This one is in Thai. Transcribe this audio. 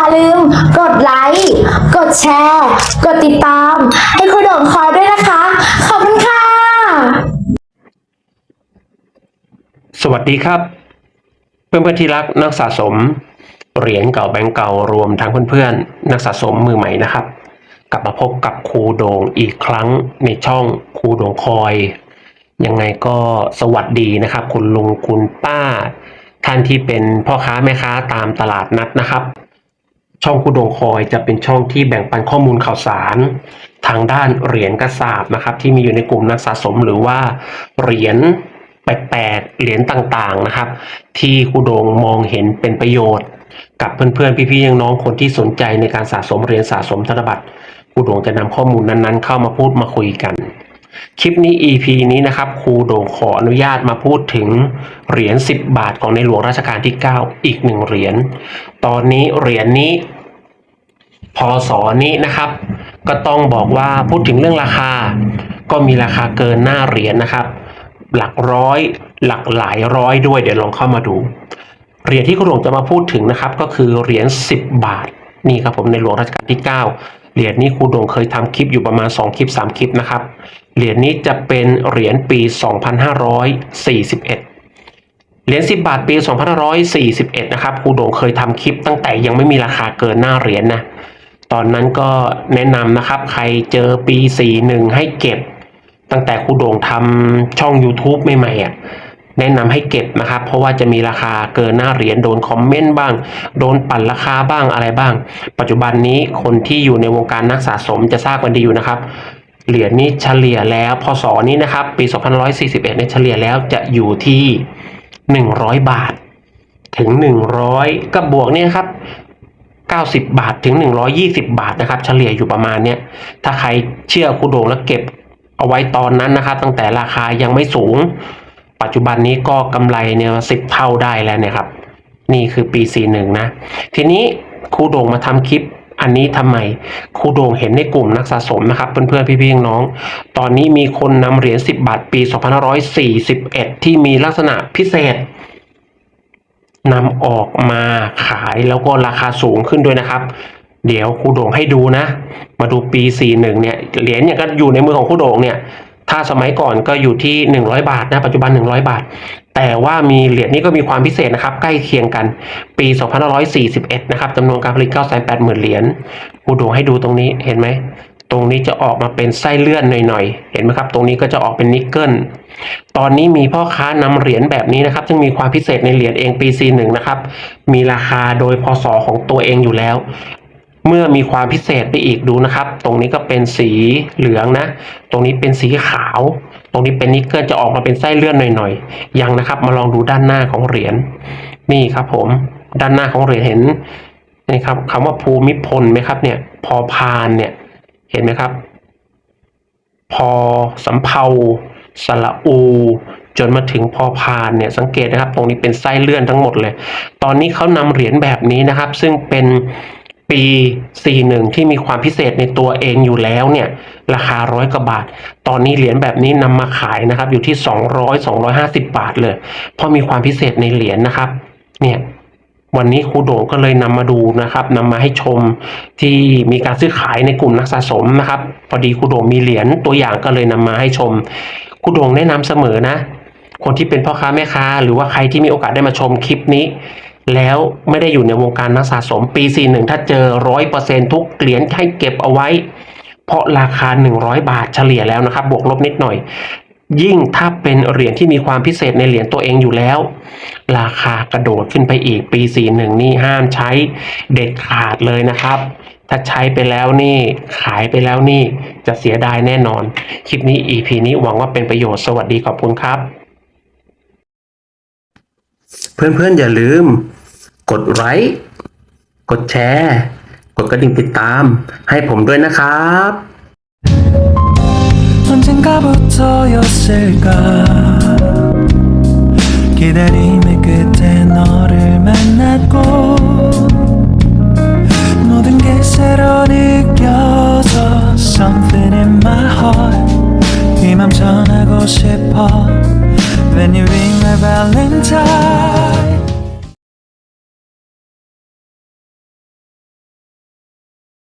อย่าลืมกดไลค์ กดแชร์ กดติดตาม ให้ครูโด่งคอยด้วยนะคะ ขอบคุณค่ะ สวัสดีครับ เพื่อนเพื่อที่รักนักสะสม เหรียญเก่าแบงก์เก่ารวมทั้งเพื่อนเพื่ๆนักสะสมมือใหม่นะครับ กลับมาพบกับครูโด่งอีกครั้งในช่องครูโด่งคอย ยังไงก็สวัสดีนะครับ คุณลุงคุณป้าท่านที่เป็นพ่อค้าแม่ค้าตามตลาดนัดนะครับ ช่องคูโดงคอยจะเป็นช่องที่แบ่งปันข้อมูลข่าวสาร ทางด้านเหรียญกระสาบนะครับ ที่มีอยู่ในกลุ่มนักสะสมหรือว่าเหรียญแปลกๆเหรียญต่างๆนะครับ ที่คูโดงมองเห็นเป็นประโยชน์ กับเพื่อนๆพี่ๆน้องๆคนที่สนใจในการสะสมเหรียญสะสมธนบัตรคูโดงจะนำข้อมูลนั้นๆ เข้ามาพูดมาคุยกัน คลิปนี้ EP นี้นะครับครูโด่งขออนุญาตมาพูดถึงเหรียญ 10 บาทของในหลวงรัชกาลที่ 9 อีกหนึ่งเหรียญตอนนี้เหรียญนี้พศนี้นะครับ ก็ต้องบอกว่าพูดถึงเรื่องราคา ก็มีราคาเกินหน้าเหรียญนะครับ หลักร้อยหลักหลายร้อยด้วยเดี๋ยวลองเข้ามาดูเหรียญที่คุณหลวงจะมาพูดถึงนะครับ ก็คือเหรียญ 10 บาทนี่ครับผมในหลวงรัชกาลที่ 9 เหรียญนี้ครูโดงเคยทำคลิปอยู่ประมาณ 2 คลิป 3 คลิปนะครับ เหรียญนี้จะเป็นเหรียญปี 2541เหรียญ10 บาทปี 2541 นะครับครูโดงเคยทำคลิปตั้งแต่ยังไม่มีราคาเกินหน้าเหรียญนะตอนนั้นก็แนะนำนะครับ ใครเจอปี 41 ให้เก็บ ตั้งแต่ครูโด่งทำช่อง YouTube ใหม่ๆอะแนะนำให้เก็บนะครับ เพราะว่าจะมีราคาเกินหน้าเหรียญโดนคอมเมนต์บ้าง โดนปั่นราคาบ้างอะไรบ้าง ปัจจุบันนี้คนที่อยู่ในวงการนักสะสมจะทราบกันดีอยู่นะครับ เหรียญนี้เฉลี่ยแล้วพศนี้นะครับ ปี 2541เนี่ยเฉลี่ยแล้วจะอยู่ที่ 100 บาท ถึง 100 ก็บวกเนี่ยครับ 90 บาทถึง 120 บาทนะครับ เฉลี่ยอยู่ประมาณเนี้ยถ้าใครเชื่อครูโด่งแล้วเก็บเอาไว้ตอนนั้นนะครับ ตั้งแต่ราคายังไม่สูง ปัจจุบันนี้ก็กำไรเนี่ยสิบเท่าได้แล้วเนี่ยครับ นี่คือปี 41 นะ ทีนี้ครูโด่งมาทำคลิป อันนี้ทำไมครูโด่งเห็นในกลุ่มนักสะสมนะครับเพื่อนๆพี่ๆน้อง ตอนนี้มีคนนำเหรียญ10 บาทปี 2541 ที่มีลักษณะพิเศษนำออกมาขายแล้วก็ราคาสูงขึ้นด้วยนะครับ เดี๋ยวครูโด่งให้ดูนะ มาดูปี 41 เนี่ยเหรียญเนี่ยก็อยู่ในมือของครูโด่งเนี่ยถ้าสมัยก่อนก็อยู่ที่ 100 บาทนะปัจจุบัน 100 บาท แต่ว่ามีเหรียญนี้ก็มีความพิเศษนะครับ ใกล้เคียงกันปี 2541 นะครับจำนวนการผลิต 980,000 เหรียญครูโด่งให้ดูตรงนี้เห็นไหม ตรงนี้จะออกมาเป็นไส้เลื่อนหน่อยๆ เห็นไหมครับ ตรงนี้ก็จะออกเป็นนิกเกิล ตอนนี้มีพ่อค้านำเหรียญแบบนี้นะครับ ซึ่งมีความพิเศษในเหรียญเองปี41นะครับ มีราคาโดยพศของตัวเองอยู่แล้วเมื่อมีความพิเศษไปอีกดูนะครับ ตรงนี้ก็เป็นสีเหลืองนะ ตรงนี้เป็นสีขาว ตรงนี้เป็นนิกเกิลจะออกมาเป็นไส้เลื่อนหน่อยๆ ยังนะครับ มาลองดูด้านหน้าของเหรียญ นี่ครับผม ด้านหน้าของเหรียญเห็นนี่ครับคำว่าภูมิพลไหมครับ เนี่ย พอพานเนี่ย เห็นไหมครับ พอสำเภาสระอู จนมาถึงพอพานเนี่ย สังเกตนะครับ ตรงนี้เป็นไส้เลื่อนทั้งหมดเลย ตอนนี้เขานำเหรียญแบบนี้นะครับ ซึ่งเป็น ปี 41 ที่มีความพิเศษในตัวเองอยู่แล้วเนี่ยราคาร้อยกว่าบาท ตอนนี้เหรียญแบบนี้นำมาขายนะครับอยู่ที่ 200 250 บาทเลย เพราะมีความพิเศษในเหรียญนะครับเนี่ยวันนี้ครูโด่งก็เลยนำมาดูนะครับนำมาให้ชมที่มีการซื้อขายในกลุ่มนักสะสมนะครับพอดีครูโด่งมีเหรียญตัวอย่างก็เลยนำมาให้ชมครูโด่งแนะนำเสมอนะ คนที่เป็นพ่อค้าแม่ค้า หรือว่าใครที่มีโอกาสได้มาชมคลิปนี้ แล้วไม่ได้อยู่ในวงการนักสะสมปี 41 ถ้าเจอร้อยเปอร์เซ็นทุกเหรียญให้เก็บเอาไว้ เพราะราคา 100 บาทเฉลี่ยแล้วนะครับ บวกลบนิดหน่อย ยิ่งถ้าเป็นเหรียญที่มีความพิเศษในเหรียญตัวเองอยู่แล้ว ราคากระโดดขึ้นไปอีกปี 41 นี่ห้ามใช้เด็ดขาดเลยนะครับ ถ้าใช้ไปแล้วนี่ขายไปแล้วนี่จะเสียดายแน่นอน คลิปนี้ EP นี้หวังว่าเป็นประโยชน์สวัสดีขอบคุณครับเพื่อนๆ อย่าลืม กดไลค์กดแชร์ กดกระดิ่งติดตาม ให้ผมด้วยนะครับ 언젠가부터였을까 기다림의 끝에 너를 만났고 모든 게 새로 느껴져 Something in my heart 이 맘 전하고 싶어 When you ring my valentine